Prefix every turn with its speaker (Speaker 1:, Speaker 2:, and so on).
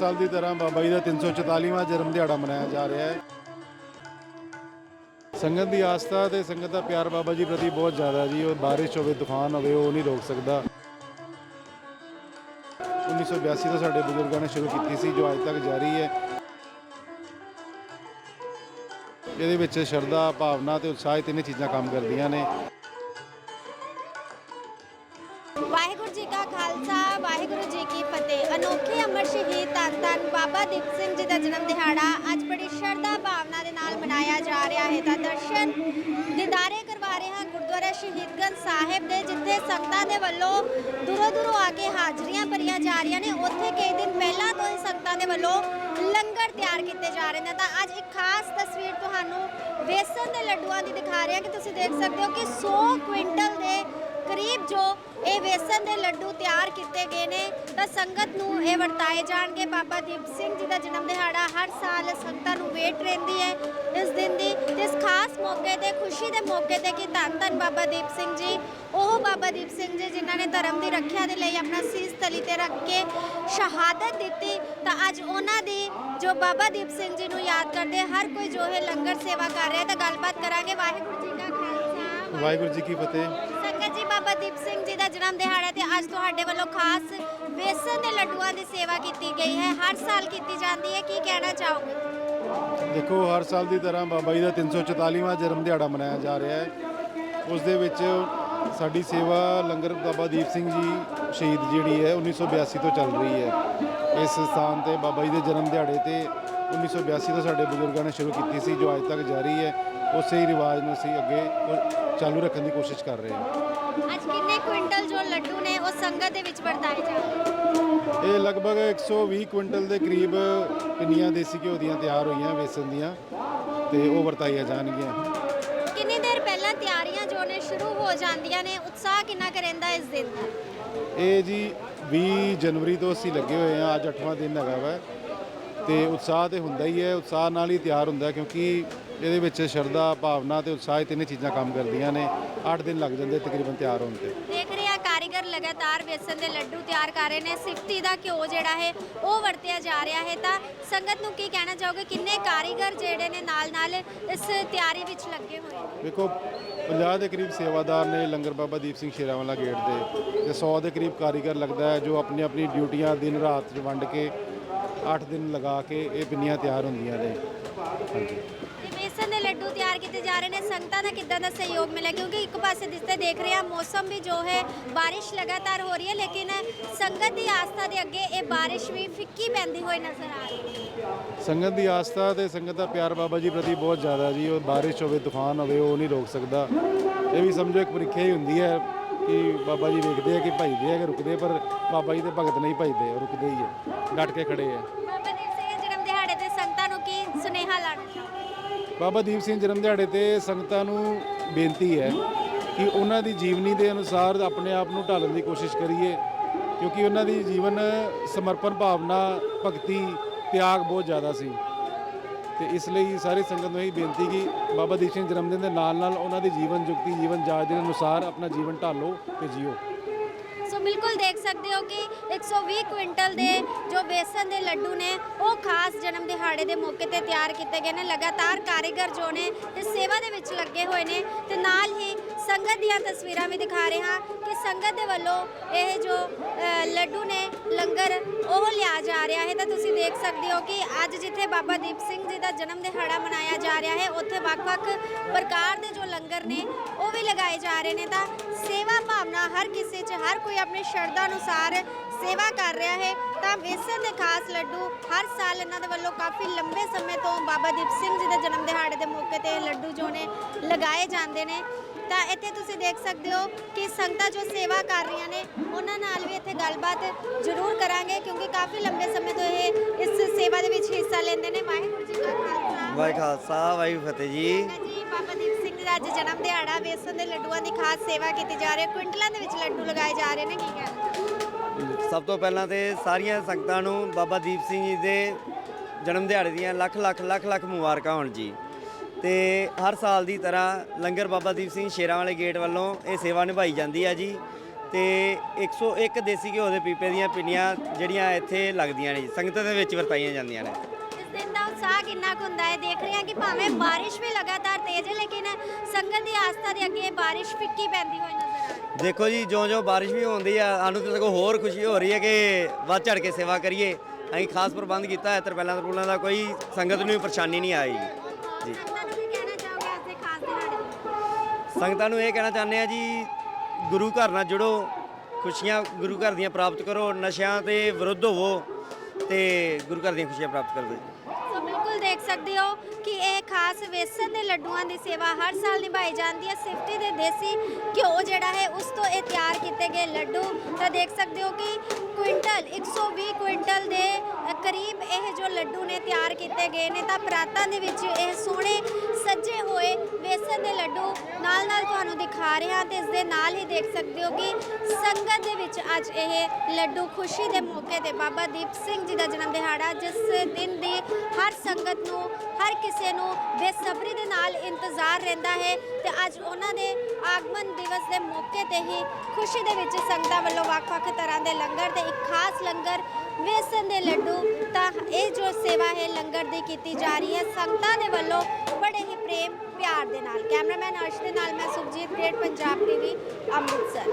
Speaker 1: ਸਾਲ ਦੀ ਤਰ੍ਹਾਂ ਬਾਬਾ ਜੀ ਦਾ 344ਵਾਂ ਜਨਮ ਦਿਹਾੜਾ ਮਨਾਇਆ ਜਾ ਰਿਹਾ ਹੈ। ਸੰਗਤ ਦੀ ਆਸਥਾ ਤੇ ਸੰਗਤ ਦਾ ਪਿਆਰ ਬਾਬਾ ਜੀ ਪ੍ਰਤੀ ਬਹੁਤ ਜ਼ਿਆਦਾ ਜੀ। ਉਹ ਬਾਰਿਸ਼ ਹੋਵੇ, ਤੂਫਾਨ ਹੋਵੇ, ਉਹ ਨਹੀਂ ਰੋਕ ਸਕਦਾ। 1982 ਤੋਂ ਸਾਡੇ ਬਜ਼ੁਰਗਾਂ ਨੇ ਸ਼ੁਰੂ ਕੀਤੀ ਸੀ, ਜੋ ਅੱਜ ਤੱਕ ਜਾਰੀ ਹੈ। ਇਹਦੇ ਵਿੱਚ ਸ਼ਰਧਾ, ਭਾਵਨਾ ਤੇ ਉਤਸ਼ਾਹ ਤਿੰਨੇ ਚੀਜ਼ਾਂ ਕੰਮ ਕਰਦੀਆਂ ਨੇ।
Speaker 2: ਜੀ ਕਾ ਖਾਲਸਾ, ਵਾਹਿਗੁਰੂ ਜੀ ਕੀ ਫਤਿਹ। ਅਨੋਖੇ ਅਮਰ ਸ਼ਹੀਦ ਧੰਨ ਧੰਨ ਬਾਬਾ ਦੀਪ ਸਿੰਘ ਜੀ ਦਾ ਜਨਮ ਦਿਹਾੜਾ ਅੱਜ ਬੜੀ ਸ਼ਰਧਾ ਭਾਵਨਾ ਦੇ ਨਾਲ ਮਨਾਇਆ ਜਾ ਰਿਹਾ ਹੈ। ਤਾਂ ਦਰਸ਼ਨ ਦਿਦਾਰੇ ਕਰਵਾ ਰਹੇ ਹਾਂ ਗੁਰਦੁਆਰਾ ਸ਼ਹੀਦਗੰਜ ਸਾਹਿਬ ਦੇ, ਜਿੱਥੇ ਸੰਗਤਾਂ ਦੇ ਵੱਲੋਂ ਦੂਰੋਂ ਦੂਰੋਂ ਆ ਕੇ ਹਾਜ਼ਰੀਆਂ ਭਰੀਆਂ ਜਾ ਰਹੀਆਂ ਨੇ। ਉੱਥੇ ਕਈ ਦਿਨ ਪਹਿਲਾਂ ਤੋਂ ਹੀ ਸੰਗਤਾਂ ਦੇ ਵੱਲੋਂ ਲੰਗਰ ਤਿਆਰ ਕੀਤੇ ਜਾ ਰਹੇ ਨੇ। ਤਾਂ ਅੱਜ ਇੱਕ ਖਾਸ ਤਸਵੀਰ ਤੁਹਾਨੂੰ ਵੇਸਣ ਦੇ ਲੱਡੂਆਂ ਦੀ ਦਿਖਾ ਰਹੇ ਹਾਂ ਕਿ ਤੁਸੀਂ ਦੇਖ ਸਕਦੇ ਹੋ ਕਿ 100 ਕੁਇੰਟਲ ਦੇ ਕਰੀਬ ਜੋ ਇਹ ਵੇਸਣ ਦੇ ਲੱਡੂ ਤਿਆਰ ਕੀਤੇ ਗਏ ਨੇ, ਤਾਂ ਸੰਗਤ ਨੂੰ ਇਹ ਵਰਤਾਏ ਜਾਣਗੇ। ਬਾਬਾ ਦੀਪ ਸਿੰਘ ਜੀ ਦਾ ਜਨਮ ਦਿਹਾੜਾ ਹਰ ਸਾਲ ਸੰਗਤਾਂ ਨੂੰ ਵੇਟ ਰਹਿੰਦੀ ਹੈ ਇਸ ਦਿਨ ਦੀ। ਇਸ ਖਾਸ ਮੌਕੇ ਤੇ, ਖੁਸ਼ੀ ਦੇ ਮੌਕੇ ਤੇ ਕਿ ਧੰਨ ਧੰਨ ਬਾਬਾ ਦੀਪ ਸਿੰਘ ਜੀ। ਉਹ ਬਾਬਾ ਦੀਪ ਸਿੰਘ ਜੀ ਜਿਨ੍ਹਾਂ ਨੇ ਧਰਮ ਦੀ ਰੱਖਿਆ ਦੇ ਲਈ ਆਪਣਾ ਸੀਸ ਤਲੀ ਤੇ ਰੱਖ ਕੇ ਸ਼ਹਾਦਤ ਦਿੱਤੀ, ਤਾਂ ਅੱਜ ਉਹਨਾਂ ਦੀ ਜੋ ਬਾਬਾ ਦੀਪ ਸਿੰਘ ਜੀ ਨੂੰ ਯਾਦ ਕਰਦੇ ਹਰ ਕੋਈ ਜੋ ਹੈ ਲੰਗਰ ਸੇਵਾ ਕਰ ਰਿਹਾ ਤਾਂ ਗੱਲਬਾਤ ਕਰਾਂਗੇ। ਵਾਹਿਗੁਰੂ ਜੀ ਕਾ ਖਾਲਸਾ,
Speaker 1: ਵਾਹਿਗੁਰੂ ਜੀ ਕੀ ਫਤਿਹ।
Speaker 2: ਬਾਬਾ ਦੀਪ ਸਿੰਘ ਜੀ ਦਾ ਜਨਮ ਦਿਹਾੜਾ ਤੇ ਅੱਜ ਤੁਹਾਡੇ ਵੱਲੋਂ ਖਾਸ ਵੇਸਣ ਦੇ ਲੱਡੂਆਂ ਦੀ ਸੇਵਾ ਕੀਤੀ ਗਈ ਹੈ। ਹਰ ਸਾਲ ਕੀਤੀ ਜਾਂਦੀ ਹੈ। ਕੀ ਕਹਿਣਾ ਚਾਹੋਗੇ?
Speaker 1: ਦੇਖੋ, ਹਰ ਸਾਲ ਦੀ ਤਰ੍ਹਾਂ ਬਾਬਾ ਜੀ ਦਾ 344ਵਾਂ ਜਨਮ ਦਿਹਾੜਾ ਮਨਾਇਆ ਜਾ ਰਿਹਾ ਹੈ। ਉਸ ਦੇ ਵਿੱਚ ਸਾਡੀ ਸੇਵਾ ਲੰਗਰ ਬਾਬਾ ਦੀਪ ਸਿੰਘ ਜੀ ਸ਼ਹੀਦ ਜਿਹੜੀ ਹੈ 1982 ਤੋਂ ਚੱਲ ਰਹੀ ਹੈ। ਇਸ ਸਥਾਨ ਤੇ ਬਾਬਾ ਜੀ ਦੇ ਜਨਮ ਦਿਹਾੜੇ ਤੇ 1982 ਤੋਂ ਸਾਡੇ ਬਜ਼ੁਰਗਾਂ ਨੇ ਸ਼ੁਰੂ ਕੀਤੀ ਸੀ, ਜੋ ਅੱਜ ਤੱਕ ਜਾਰੀ ਹੈ। ਉਸੇ ਹੀ ਰਿਵਾਜ ਨੂੰ ਅਸੀਂ ਅੱਗੇ ਚਾਲੂ ਰੱਖਣ ਦੀ ਕੋਸ਼ਿਸ਼ ਕਰ ਰਹੇ ਹਾਂ।
Speaker 2: ਅੱਜ ਕਿੰਨੇ ਕੁਇੰਟਲ ਜੋ ਲੱਡੂ ਨੇ ਉਹ ਸੰਗਤ ਦੇ ਵਿੱਚ ਵਰਤਾਏ ਜਾਣਗੇ
Speaker 1: ਇਹ ਲਗਭਗ 120 ਕੁਇੰਟਲ ਦੇ ਕਰੀਬ ਪਿੰਨੀਆਂ ਦੇਸੀ ਘਿਓ ਦੀਆਂ ਤਿਆਰ ਹੋਈਆਂ ਵੇਸਣ ਦੀਆਂ ਤੇ ਉਹ ਵਰਤਾਈਆਂ ਜਾਣਗੀਆਂ।
Speaker 2: ਕਿੰਨੀ ਦੇਰ ਪਹਿਲਾਂ ਤਿਆਰੀਆਂ ਜੋ ਨੇ ਸ਼ੁਰੂ ਹੋ ਜਾਂਦੀਆਂ ਨੇ? ਉਤਸ਼ਾਹ ਕਿੰਨਾ ਕੁ ਰਹਿੰਦਾ ਇਸ ਦਿਨ ਦਾ?
Speaker 1: ਇਹ ਜੀ 20 ਜਨਵਰੀ ਤੋਂ ਅਸੀਂ ਲੱਗੇ ਹੋਏ ਹਾਂ ਅੱਜ 8ਵਾਂ ਦਿਨ ਹੈਗਾ ਵਾ ਤੇ ਉਤਸ਼ਾਹ ਤੇ ਹੁੰਦਾ ਹੀ ਹੈ। ਉਤਸ਼ਾਹ ਨਾਲ ਹੀ ਤਿਆਰ ਹੁੰਦਾ ਕਿਉਂਕਿ ਇਹਦੇ ਵਿੱਚ ਸ਼ਰਧਾ ਭਾਵਨਾ ਤੇ ਉਤਸ਼ਾਹ ਇਹ ਤਿੰਨੇ ਚੀਜ਼ਾਂ ਕੰਮ ਕਰਦੀਆਂ ਨੇ। 8 ਦਿਨ ਲੱਗ ਜਾਂਦੇ ਤਕਰੀਬਨ ਤਿਆਰ ਹੋਣ ਤੇ।
Speaker 2: ਦੇਖ ਰਹੇ ਆ ਕਾਰੀਗਰ ਲਗਾਤਾਰ ਵੇਸਣ ਦੇ ਲੱਡੂ ਤਿਆਰ ਕਰ ਰਹੇ ਨੇ। ਸਿਫਤੀ ਦਾ ਘਿਓ ਜਿਹੜਾ ਹੈ ਉਹ ਵਰਤਿਆ ਜਾ ਰਿਹਾ ਹੈ। ਤਾਂ ਸੰਗਤ ਨੂੰ ਕੀ ਕਹਿਣਾ ਚਾਹੋਗੇ? ਕਿੰਨੇ ਕਾਰੀਗਰ ਜਿਹੜੇ ਨੇ ਨਾਲ ਨਾਲ ਇਸ ਤਿਆਰੀ ਵਿੱਚ ਲੱਗੇ ਹੋਏ ਨੇ?
Speaker 1: ਵੇਖੋ 50 ਦੇ ਕਰੀਬ ਸੇਵਾਦਾਰ ਨੇ ਲੰਗਰ ਬਾਬਾ ਦੀਪ ਸਿੰਘ ਸ਼ੇਰਾਵਾਲਾ ਗੇਟ ਦੇ ਤੇ 100 ਦੇ ਕਰੀਬ ਕਾਰੀਗਰ ਲੱਗਦਾ ਹੈ ਜੋ ਆਪਣੀ ਆਪਣੀ ਡਿਊਟੀਆਂ ਦਿਨ ਰਾਤ 'ਚ ਵੰਡ ਕੇ 8 ਦਿਨ ਲਗਾ ਕੇ ਇਹ ਪਿੰਨੀਆਂ ਤਿਆਰ ਹੁੰਦੀਆਂ ਨੇ। ਹਾਂਜੀ।
Speaker 2: ਤੇ ਵੇਸਣ ਦੇ ਲੱਡੂ ਤਿਆਰ ਕੀਤੇ ਜਾ ਰਹੇ ਨੇ। ਸੰਗਤਾਂ ਦਾ ਕਿੱਦਾਂ ਦਾ ਸਹਿਯੋਗ ਮਿਲਿਆ? ਕਿਉਂਕਿ ਇੱਕ ਪਾਸੇ ਦਿਸਤੇ ਦੇਖ ਰਹੇ ਆ ਮੌਸਮ ਵੀ ਜੋ ਹੈ ਬਾਰਿਸ਼ ਲਗਾਤਾਰ ਹੋ ਰਹੀ ਹੈ ਲੇਕਿਨ ਸੰਗਤ ਦੀ ਆਸਥਾ ਦੇ ਅੱਗੇ ਇਹ ਬਾਰਿਸ਼ ਵੀ ਫਿੱਕੀ ਪੈਂਦੀ ਹੋਈ ਨਜ਼ਰ ਆ ਰਹੀ ਹੈ।
Speaker 1: ਸੰਗਤ ਦੀ ਆਸਥਾ ਤੇ ਸੰਗਤ ਦਾ ਪਿਆਰ ਬਾਬਾ ਜੀ ਪ੍ਰਤੀ ਬਹੁਤ ਜ਼ਿਆਦਾ ਜੀ। ਉਹ ਬਾਰਿਸ਼ ਹੋਵੇ ਤੂਫਾਨ ਹੋਵੇ ਉਹ ਨਹੀਂ ਰੋਕ ਸਕਦਾ। ਇਹ ਵੀ ਸਮਝੋ ਇੱਕ ਪ੍ਰੀਖਿਆ ਹੀ ਹੁੰਦੀ ਹੈ। ਕਿ ਬਾਬਾ ਜੀ ਵੇਖਦੇ ਆ ਕਿ ਭਜਦੇ ਆ ਕਿ ਰੁਕਦੇ ਪਰ ਬਾਬਾ ਜੀ ਦੇ ਭਗਤ ਨਹੀਂ ਭਜਦੇ ਉਹ ਰੁਕਦੇ ਹੀ ਆ ਡਟ ਕੇ ਖੜੇ ਆ।
Speaker 2: ਬਾਬਾ ਦੀਪ ਸਿੰਘ ਦੇ ਜਨਮ ਦਿਹਾੜੇ ਤੇ ਸੰਗਤਾਂ ਨੂੰ ਕੀ ਸੁਨੇਹਾ ਲਾਣਾ ਚਾਹੋਗੇ?
Speaker 1: ਬਾਬਾ ਦੀਪ ਸਿੰਘ ਜਨਮ ਦਿਹਾੜੇ ਤੇ ਸੰਗਤਾਂ ਨੂੰ ਬੇਨਤੀ ਹੈ ਕਿ ਉਹਨਾਂ ਦੀ ਜੀਵਨੀ ਦੇ ਅਨੁਸਾਰ ਆਪਣੇ ਆਪ ਨੂੰ ਢਾਲਣ ਦੀ ਕੋਸ਼ਿਸ਼ ਕਰੀਏ ਕਿਉਂਕਿ ਉਹਨਾਂ ਦੀ ਜੀਵਨ ਸਮਰਪਣ ਭਾਵਨਾ ਭਗਤੀ ਤਿਆਗ ਬਹੁਤ ਜ਼ਿਆਦਾ ਸੀ। ਤੇ ਇਸ ਲਈ ਸਾਰੀ ਸੰਗਤ ਨੂੰ ਇਹ ਬੇਨਤੀ ਕਿ ਬਾਬਾ ਦੀਪ ਸਿੰਘ ਜਨਮ ਦਿਨ ਦੇ ਨਾਲ ਨਾਲ ਉਹਨਾਂ ਦੀ ਜੀਵਨ ਜੁਗਤੀ ਜੀਵਨ ਜਾਚ ਦੇ ਅਨੁਸਾਰ ਆਪਣਾ ਜੀਵਨ ਢਾਲੋ ਤੇ ਜੀਓ।
Speaker 2: ਸੋ ਬਿਲਕੁਲ ਦੇਖ ਸਕਦੇ ਹੋ ਕਿ 120 ਕੁਇੰਟਲ ਦੇ ਜੋ ਬੇਸਨ ਦੇ ਲੱਡੂ ਨੇ ਉਹ ਖਾਸ ਜਨਮ ਦਿਹਾੜੇ ਦੇ ਮੌਕੇ ਤੇ ਤਿਆਰ ਕੀਤੇ ਗਏ ਨੇ। ਲਗਾਤਾਰ ਕਾਰੀਗਰ ਜੋ ਨੇ ਤੇ ਸੇਵਾ ਦੇ ਵਿੱਚ ਲੱਗੇ ਹੋਏ ਨੇ ਤੇ ਨਾਲ ਹੀ ਸੰਗਤ ਦੀਆਂ ਤਸਵੀਰਾਂ ਵੀ ਦਿਖਾ ਰਹੇ ਹਾਂ ਕਿ ਸੰਗਤ ਦੇ ਵੱਲੋਂ ਇਹ ਜੋ ਅ, ਲੱਡੂ ਨੇ ਲੰਗਰ ਉਹ ਲਿਆ ਜਾ ਰਿਹਾ ਤੁਸੀਂ ਦੇਖ ਸਕਦੇ ਹੋ ਕਿ ਅੱਜ ਜਿੱਥੇ ਬਾਬਾ ਦੀਪ ਸਿੰਘ ਜੀ ਦਾ ਜਨਮ ਦਿਹਾੜਾ ਮਨਾਇਆ ਜਾ ਰਿਹਾ ਹੈ, ਉੱਥੇ ਵੱਖ-ਵੱਖ ਪ੍ਰਕਾਰ ਦੇ ਜੋ ਲੰਗਰ ਨੇ, ਉਹ ਵੀ ਲਗਾਏ ਜਾ ਰਹੇ ਨੇ। ਤਾਂ ਸੇਵਾ ਭਾਵਨਾ ਹਰ ਕਿਸੇ 'ਚ, ਹਰ ਕੋਈ ਆਪਣੀ ਸ਼ਰਧਾ ਅਨੁਸਾਰ ਸੇਵਾ ਕਰ ਰਿਹਾ ਹੈ। ਤਾਂ ਵੇਸਣ ਦੇ ਖਾਸ ਲੱਡੂ ਹਰ ਸਾਲ ਇਹਨਾਂ ਦੇ ਵੱਲੋਂ ਕਾਫੀ ਲੰਬੇ ਸਮੇਂ ਤੋਂ ਬਾਬਾ ਦੀਪ ਸਿੰਘ ਜੀ ਦੇ ਜਨਮ ਦਿਹਾੜੇ ਦੇ ਮੌਕੇ ਤੇ ਲੱਡੂ ਜੋ ਨੇ, ਲਗਾਏ ਜਾਂਦੇ ਨੇ। ਤਾਂ ਇੱਥੇ ਤੁਸੀਂ ਦੇਖ ਸਕਦੇ ਹੋ ਕਿ ਸੰਗਤਾਂ ਜੋ ਸੇਵਾ ਕਰ ਰਹੀਆਂ ਨੇ ਉਹਨਾਂ ਨਾਲ ਵੀ ਇੱਥੇ ਗੱਲਬਾਤ ਜ਼ਰੂਰ ਕਰਾਂਗੇ ਕਿਉਂਕਿ ਕਾਫੀ ਲੰਬੇ ਸਮੇਂ ਤੋਂ ਇਹ ਇਸ ਸੇਵਾ ਦੇ ਵਿੱਚ ਹਿੱਸਾ ਲੈਂਦੇ ਨੇ। ਵਾਹਿਗੁਰੂ ਜੀ ਕਾ ਖਾਲਸਾ।
Speaker 3: ਵਾਹਿ ਖਾਲਸਾ ਵਾਹਿ ਫਤਿਹ ਜੀ।
Speaker 2: ਜੀ ਬਾਬਾ ਦੀਪ ਸਿੰਘ ਜੀ ਦਾ ਅੱਜ ਜਨਮ ਦਿਹਾੜਾ ਵੇਸਣ ਦੇ ਲੱਡੂਆਂ ਦੀ ਖਾਸ ਸੇਵਾ ਕੀਤੀ ਜਾ ਰਹੀ ਹੈ। ਕੁਇੰਟਲਾਂ ਦੇ ਵਿੱਚ ਲੱਡੂ ਲਗਾਏ ਜਾ ਰਹੇ ਨੇ ਕੀ ਕਹਿਣਾ
Speaker 3: ਸਭ ਤੋਂ ਪਹਿਲਾਂ ਤੇ ਸਾਰੀਆਂ ਸੰਗਤਾਂ ਨੂੰ ਬਾਬਾ ਦੀਪ ਸਿੰਘ ਜੀ ਦੇ ਜਨਮ ਦਿਹਾੜੇ ਦੀਆਂ ਲੱਖ ਲੱਖ ਲੱਖ ਲੱਖ ਮੁਬਾਰਕਾਂ ਹੋਣ ਜੀ। ਤੇ ਹਰ ਸਾਲ ਦੀ ਤਰ੍ਹਾਂ ਲੰਗਰ ਬਾਬਾ ਦੀਪ ਸਿੰਘ ਸ਼ੇਰਾਂ ਵਾਲੇ ਗੇਟ ਵੱਲੋਂ ਇਹ ਸੇਵਾ ਨਿਭਾਈ ਜਾਂਦੀ ਹੈ ਜੀ। ਤੇ ਤੇ 101 ਦੇਸੀ ਘਿਓ ਦੇ ਪੀਪੇ ਦੀਆਂ ਪਿੰਨੀਆਂ ਜਿਹੜੀਆਂ ਇੱਥੇ ਲੱਗਦੀਆਂ ਨੇ ਜੀ, ਸੰਗਤ ਦੇ ਵਿੱਚ ਵਰਤਾਈਆਂ ਜਾਂਦੀਆਂ ਨੇ।
Speaker 2: ਇਸ ਦਿਨ ਦਾ ਉਤਸ਼ਾਹ ਕਿੰਨਾ ਕੁ ਹੁੰਦਾ ਹੈ ਦੇਖ ਰਹੇ ਹਾਂ ਕਿ ਭਾਵੇਂ ਬਾਰਿਸ਼ ਵੀ ਲਗਾਤਾਰ ਤੇਜ਼ ਹੈ ਲੇਕਿਨ ਸੰਗਤ ਦੀ ਆਸਥਾ ਦੇ ਅੱਗੇ ਬਾਰਿਸ਼ ਫਿੱਕੀ ਪੈਂਦੀ ਹੋਈ ਨਜ਼ਰ ਆ ਰਹੀ ਹੈ।
Speaker 3: ਦੇਖੋ ਜੀ ਜਿਉਂ-ਜਿਉਂ ਬਾਰਿਸ਼ ਵੀ ਹੁੰਦੀ ਆ ਸਾਨੂੰ ਤਾਂ ਸਗੋਂ ਹੋਰ ਖੁਸ਼ੀ ਹੋ ਰਹੀ ਹੈ ਕਿ ਵੱਧ ਚੜ ਕੇ ਸੇਵਾ ਕਰੀਏ। ਅਸੀਂ ਖਾਸ ਪ੍ਰਬੰਧ ਕੀਤਾ ਹੈ ਤਰਪਾਲਾਂ ਤਰਪੂਲਾਂ ਦਾ ਕੋਈ ਸੰਗਤ ਨੂੰ ਪਰੇਸ਼ਾਨੀ ਨਹੀਂ ਆਈ। ਜੀ
Speaker 2: ਸੰਗਤਾਂ ਨੂੰ
Speaker 3: ਇਹ ਕਹਿਣਾ ਚਾਹੁੰਦੇ ਆ ਜੀ ਗੁਰੂ ਘਰ ਨਾਲ ਜੁੜੋ ਖੁਸ਼ੀਆਂ ਗੁਰੂ ਘਰ ਦੀਆਂ ਪ੍ਰਾਪਤ ਕਰੋ ਨਸ਼ਿਆਂ ਦੇ ਵਿਰੁੱਧ ਹੋਵੋ ਤੇ ਗੁਰੂ ਘਰ ਦੀਆਂ ਖੁਸ਼ੀਆਂ ਪ੍ਰਾਪਤ ਕਰੋ ਜੀ।
Speaker 2: ਦੇਖ ਸਕਦੇ ਹੋ ਕਿ ਇਹ ਖਾਸ ਵੇਸਣ ਦੇ ਲੱਡੂਆਂ ਦੀ ਸੇਵਾ ਹਰ ਸਾਲ ਨਿਭਾਈ ਜਾਂਦੀ ਹੈ। ਸਿਫਤੀ ਦੇ ਦੇਸੀ ਘਿਓ ਜਿਹੜਾ ਹੈ, ਉਸ ਤੋਂ ਇਹ ਤਿਆਰ ਕੀਤੇ ਗਏ ਲੱਡੂ ਤਾਂ ਦੇਖ ਸਕਦੇ ਹੋ ਕਿ ਕੁਇੰਟਲ 120 ਕੁਇੰਟਲ ਦੇ ਕਰੀਬ ਇਹ ਜੋ ਲੱਡੂ ਨੇ ਤਿਆਰ ਕੀਤੇ ਗਏ ਨੇ ਤਾਂ ਪ੍ਰਾਤਾਂ ਦੇ ਵਿੱਚ ਇਹ ਸੋਹਣੇ ਨਾਲ ਨਾਲ ਤੁਹਾਨੂੰ ਦਿਖਾ ਰਹੇ ਹਾਂ ਤੇ ਇਸ ਦੇ ਨਾਲ ਹੀ ਦੇਖ ਸਕਦੇ ਹੋ ਕਿ ਸੰਗਤ ਦੇ ਵਿੱਚ ਅੱਜ ਇਹ ਲੱਡੂ ਖੁਸ਼ੀ ਦੇ ਮੌਕੇ ਤੇ ਬਾਬਾ ਦੀਪ ਸਿੰਘ ਜੀ ਦਾ ਜਨਮ ਦਿਹਾੜਾ, ਜਿਸ ਦਿਨ ਦੀ ਹਰ ਸੰਗਤ ਨੂੰ, ਹਰ ਕਿਸੇ ਨੂੰ ਬੇਸਬਰੀ ਦੇ ਨਾਲ ਇੰਤਜ਼ਾਰ ਰਹਿੰਦਾ ਹੈ ਤੇ ਅੱਜ ਉਹਨਾਂ ਦੇ ਆਗਮਨ ਦਿਵਸ ਦੇ ਮੌਕੇ ਤੇ ਹੀ ਖੁਸ਼ੀ ਦੇ ਵਿੱਚ ਸੰਗਤਾਂ ਵੱਲੋਂ ਵੱਖ-ਵੱਖ ਤਰ੍ਹਾਂ ਦੇ ਲੰਗਰ ਤੇ ਇੱਕ ਖਾਸ ਲੰਗਰ ਵੇਸਣ ਦੇ ਲੱਡੂ, ਤਾਂ ਇਹ ਜੋ ਸੇਵਾ ਹੈ ਲੰਗਰ ਦੀ ਕੀਤੀ ਜਾ ਰਹੀ ਹੈ, ਸੰਗਤਾਂ ਦੇ ਵੱਲੋਂ ਬੜੇ ਹੀ ਪ੍ਰੇਮ ਪਿਆਰ ਦੇ ਨਾਲ। ਕੈਮਰਾਮੈਨ ਅਰਸ਼ ਦੇ ਨਾਲ ਮੈਂ ਸੁਖਜੀਤ ਗ੍ਰੇਟ ਪੰਜਾਬ ਟੀਵੀ ਅੰਮ੍ਰਿਤਸਰ।